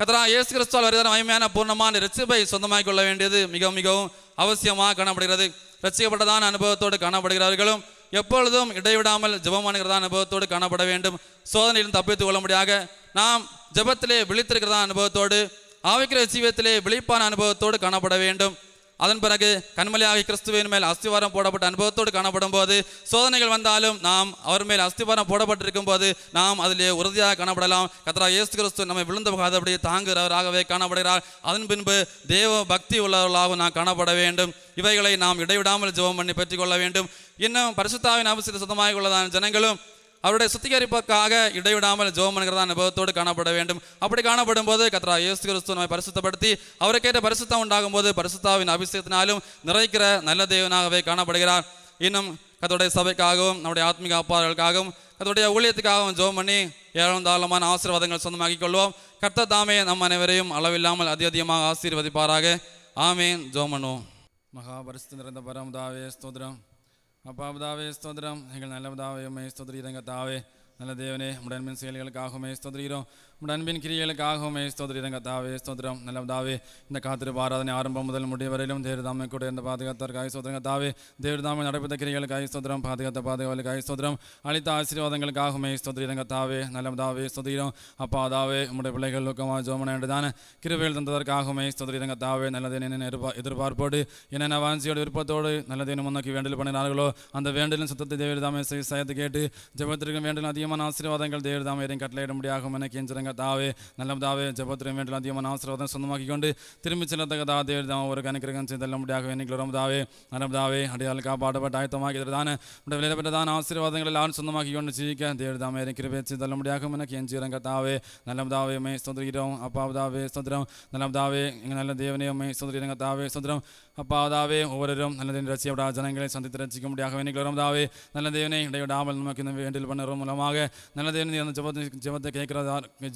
கத்ரா இயேசு கிறிஸ்துவால் வருகிற மகிமையான பூர்ணமான ரட்சிப்பை சொந்தமாக்கிக் கொள்ள வேண்டியது மிகவும் மிகவும் அவசியமாக காணப்படுகிறது. ரசிக்கப்பட்டதான அனுபவத்தோடு காணப்படுகிறார்களும் எப்பொழுதும் இடைவிடாமல் ஜபமானுகிறதா அனுபவத்தோடு காணப்பட வேண்டும். சோதனையிலும் தப்பித்துக் முடியாத நாம் ஜபத்திலே விழித்திருக்கிறதா அனுபவத்தோடு ஆவிக்கிற ஜீவியத்திலே விழிப்பான அனுபவத்தோடு காணப்பட வேண்டும். அதன் பிறகு கண்மலையாகி கிறிஸ்துவின் மேல் அஸ்திவாரம் போடப்பட்ட அனுபவத்தோடு காணப்படும் போது சோதனைகள் வந்தாலும் நாம் அவர் மேல் அஸ்திவாரம் போடப்பட்டிருக்கும் போது நாம் அதிலே உறுதியாக காணப்படலாம். கத்ரா இயேசு கிறிஸ்து நம்மை விழுந்து போகாதபடி தாங்குகிறவராகவே காணப்படுகிறார். அதன் பின்பு தேவ பக்தி உள்ளவர்களாகவும் நாம் காணப்பட வேண்டும். இவைகளை நாம் இடைவிடாமல் ஜெபம் பண்ணி பெற்றுக்கொள்ள வேண்டும். இன்னும் பரிசுத்தாவின் அவசியத்தை சுத்தமாக உள்ளதான ஜனங்களும் அவருடைய சுத்திகரிப்புக்காக இடைவிடாமல் ஜெபம் பண்ணுகிறதா அனுபவத்தோடு காணப்பட வேண்டும். அப்படி காணப்படும் போது கத்ரா இயேசு கிறிஸ்து நம்மை பரிசுத்தப்படுத்தி அவருக்கேற்ற பரிசுத்தம் உண்டாகும் போது பரிசுத்தாவின் அபிஷேகத்தினாலும் நிறைக்கிற நல்ல தேவனாகவே காணப்படுகிறார். இன்னும் கத்தோடைய சபைக்காகவும் நம்முடைய ஆத்மிக அப்பார்களுக்காகவும் கத்தோடைய ஊழியத்துக்காகவும் ஜோம் பண்ணி ஏழம் தாளமான ஆசீர்வாதங்கள் சொந்தமாக்கிக் கொள்வோம். கர்த்த தாமே நம் அனைவரையும் அளவில்லாமல் அதி அதிகமாக ஆசீர்வதிப்பாராக. ஆமேன். ஜோம் பண்ணுவோம். மகாபரிசுத்த நிறைந்த பரமதாவே ஸ்தோதிரம் அப்பா பிதாவே ஸ்தோத்திரம். எங்கள் நல்ல பிதாவே உண்மை ஸ்தோத்திரீரங்க தாவே நல்ல தேவனே உடன்மின் அன்பின் செயல்களுக்காகவுமே ஸ்தோத்திரீரோம் உடைய அன்பின் கிரியைகளுக்காகவுமே ஸ்தோத்திரீரங்க கத்தாவே ஸ்தோத்திரம். நல்லதாவே இந்த காத்திருப்பு ஆராதனை ஆரம்பம் முதல் முடிய வரையிலும் தேவதாமை கூட இருந்த பாதுகாத்தற்காக ஸ்தோத்திரங்க. கத்தாவே தேவதாமை நடப்பித்த கிரியைகளுக்காக ஸ்தோத்திரம் பாதுகாத்த பாதுகாவலுக்காக ஸ்தோத்திரம். அளித்த ஆசீர்வாதங்களுக்காகவுமே ஸ்தோத்திரங்க கத்தாவே நல்லதாவே ஸ்தோதிரம் ஸ்தோத்திரம். அப்பா தாவே உடைய பிள்ளைகள் லோக்கமாக ஜோமன என்றுதான கிருபையில் தந்ததற்காகவுமே ஸ்தோத்திரங்க கத்தாவே நல்லது என்னென்ன எதிர்பார்ப்போடு என்னென்ன வாஞ்சியோடு விருப்பத்தோடு நல்லது முன்னோக்கி வேண்டல் பண்ணினார்களோ அந்த வேண்டலின் சுத்தத்தை தேவதாமை சயத்து கேட்டு ஜபத்திற்கும் வேண்டல் அதிகமான ஆசீர்வாதங்கள் தேவதாமே கட்டளையிட முடியாகும் என கெஞ்சுறங்க தாவே நல்ல தாவே ஜெபத்திற்கு வேண்டல் அதிகமான ஆசீர்வாதம் சொந்தமாக்கி கொண்டு திரும்பி செல்லத்தக்கதா தேவதாம ஒரு கணிக்கிறகம் செய்தல்ல முடியாக இன்னைக்கு ரொம்பதாவே தாவே அடையாள காப்பாடப்பட்ட ஆயத்தமாக தானே உடைய விளையாடப்பட்டதான ஆசீர்வாதங்கள் எல்லாரும் சொந்தமாக்கி கொண்டு ஜீவிக்க தேவதாமே கிருபை செய்தல்ல முடியாகும் எனக்கு கெஞ்சுறங்க தாவே நல்ல தாவே மே ஸ்தோத்திரிக்கிறோம் அப்பாவதாவே தாவே ஸ்தோத்திரம் எங்கள் நல்ல தேவனே மே ஸ்தோத்திரிங்க கத்தாவே ஸ்தோத்திரம் அப்பா ஒவ்வொருவரும் நல்ல ரசிக்கப்படா ஜனங்களை சந்தித்து ரசிக்க முடியாக இன்னைக்கு வரும் நல்ல தேவனை இடைவிடாமல் நமக்கு இந்த வேண்டில் பண்ணுற மூலமாக நல்ல தேவனை அந்த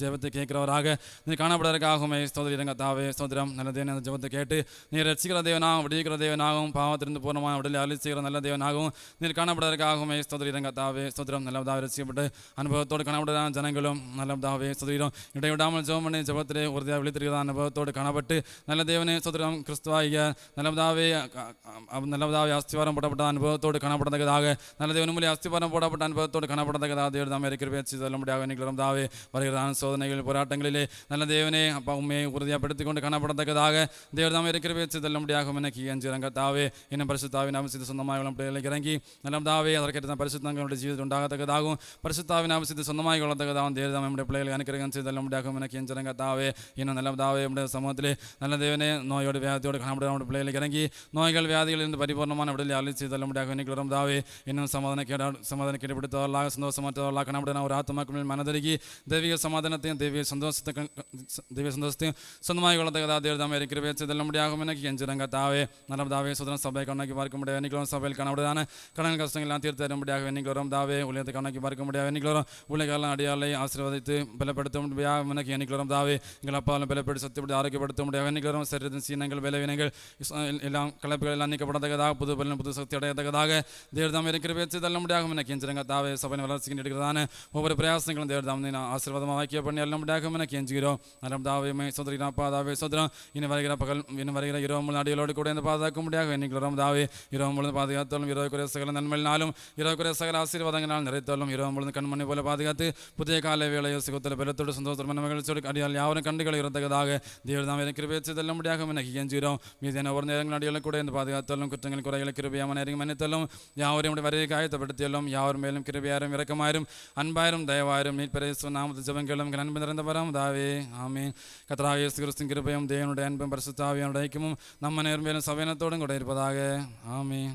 ஜெபத்தை கேட்கிறவராக நீ காணப்படுவதற்காகவுமே ஸ்தோதிரங்க தாவே ஸ்தோதிரம் நல்ல தேவனை அந்த ஜெபத்தை கேட்டு நீ ரசிக்கிற தேவனாகவும் விடுவிக்கிற தேவனாகவும் பாவத்திலிருந்து பூர்ணமாக விடலை அழி செய்கிற நல்ல தேவனாகவும் நீர் காணப்படுவதற்காகவுமே ஸ்தோதிரங்க தாவே ஸ்தோத்திரம். நல்ல தாவே ரசிக்கப்பட்டு அனுபவத்தோடு காணப்படுறான ஜனங்களும் நல்லதாகவே ஸ்தோதிரம் இடைவிடாமல் ஜெபம் பண்ணி ஜெபத்திலே உறுதியாக விழித்திருக்கிற அனுபவத்தோடு காணப்பட்டு நல்ல தேவனே ஸ்தோத்திரம். கிறிஸ்துவாகிய நல்லதாகவே நல்லதாகவே அஸ்திவாரம் போடப்பட்ட அனுபவத்தோடு காணப்படத்தக்கதாக நல்ல தேவன் தேவனுமொழி அஸ்திவாரம் போடப்பட்ட அனுபவத்தோடு காணப்படத்தக்கதாக தேவன் தாமே இருக்கிற பேச்சு சொல்ல முடியாது நிகழும் தாவே வருகிறதான சோதனைகள் போராட்டங்களிலே நல்ல தேவனே அப்பா உண்மையை உறுதியாகப்படுத்திக் கொண்டு காணப்படத்தக்கதாக தேவன் தாமே இருக்கிற பேச்சு சொல்ல முடியாகும் எனக்கு அஞ்சிறங்க தாவே இன்னும் பரிசுத்தாவின் அவசியத்தை சொந்தமாக பிள்ளைகளுக்கு இறங்கி நல்ல தாவே அதற்கேற்ற பரிசுத்தங்களுடைய ஜீவிதம் உண்டாகத்தக்கதாகவும் பரிசுத்தாவின் அவசியத்தை சொந்தமாக கொள்ளத்தக்கதாகவும் தேவன் தாமே நம்முடைய பிள்ளைகளை அனுக்கிறகம் செய்தல்ல முடியாகும் எனக்கு அஞ்சிறங்க தாவே இன்னும் நல்ல தாவே நம்முடைய சமூகத்திலே நல்ல தேவனே நோயோடு வியாதியோடு காணப்பட நம்முடைய பிள்ளைகளுக்கு இறங்கி நோய்கள் வியாதிகளிலிருந்து பரிபூர்ணமான விடுதலை அழிச்சு தள்ள முடியாக இன்னைக்கு வரும் தாவே இன்னும் சமாதான கேடா சமாதான கேடுபடுத்தவர்களாக சந்தோஷமற்றவர்களாக காணப்பட ஒரு ஆத்மாக்கு மேல் மனதருகி தெய்வீக சமாதானத்தையும் தெய்வீக சந்தோஷத்தை தெய்வீக சந்தோஷத்தையும் சொந்தமாக கொள்ளத்தக்கதா தேவதாமே இருக்கிற பேச்சு தள்ள முடியாகும் எனக்கு எஞ்சிரங்க தாவே நல்ல தாவே சுதன சபை கண்ணாக்கி பார்க்க முடியாது இன்னைக்கு வரும் சபையில் காணப்படுதான கடன் கஷ்டங்கள் எல்லாம் தீர்த்து தர முடியாக இன்னைக்கு வரும் தாவே உலகத்தை கண்ணாக்கி பார்க்க முடியாது இன்னைக்கு வரும் உலகெல்லாம் அடியாலை ஆசீர்வதித்து பலப்படுத்த முடியாது எனக்கு இன்னைக்கு வரும் தாவே எங்கள் அப்பாவும் பலப்படுத்தி சத்தியப்படி ஆரோக்கியப்படுத்த முடியாது இன்னைக்கு வரும் சரீரத்தின் சீனங்கள் விளைவினங்கள் எல்லாம் கலப்புகள் எல்லாம் நீக்கப்படத்தக்கதாக புது பலன் புது சக்தி அடையத்தக்கதாக தேவதாம் இருக்கிற பேச்சு தள்ள முடியாகும் எனக்கு கெஞ்சுறங்க தாவே சபையின் வளர்ச்சிக்கு எடுக்கிறதான ஒவ்வொரு பிரயாசங்களும் தேவதாம் ஆசீர்வாதமாக வாக்கிய பண்ணி எல்லாம் முடியாகும் எனக்கு கெஞ்சுகிறோம். நலம் தாவே சோதரினா பாதாவே சோதரம் இன்னும் வருகிற பகல் இன்னும் வருகிற இரவு முழு நாடிகளோடு கூட இந்த பாதுகாக்க முடியாது இன்னைக்கு தாவே இரவு முழுது பாதுகாத்தாலும் இரவு குறைய சகல நன்மையினாலும் இரவு குறைய சகல ஆசீர்வாதங்களால் நிறைத்தாலும் இரவு முழுது கண்மணி போல பாதுகாத்து புதிய கால வேலையை சுகத்தில் பெலத்தோடு சந்தோஷமான மகிழ்ச்சியோடு அடியால் யாவரும் கண்டுகளை இருந்ததாக தேவதாம் எனக்கு பேச்சு தள்ள முடியாக எனக்கு கெஞ்சுகிறோம். மீதான ஒரு நேரங்கள் அடிகளை கூட இந்த பாதுகாத்தாலும் குற்றங்கள் குறைகளை கிருபியாம நேரம் மன்னித்தாலும் யாவரையும் வரையை காயத்தப்படுத்தியாலும் யாவர் மேலும் கிருபியாரும் இறக்கமாயிரும் அன்பாயிரும் தயவாயிரும் நீட் நீட்பரேசு நாமத்து ஜபங்களும் அன்பு நிறைந்த வரம் தாவே ஆமீன் கத்தராக இயேசு கிறிஸ்துவின் கிருபையும் தேவனுடைய அன்பும் பரிசுத்தாவியனுடைய ஐக்கியமும் நம்ம நேர்மையிலும் சபையினத்தோடும் கூட இருப்பதாக ஆமீன்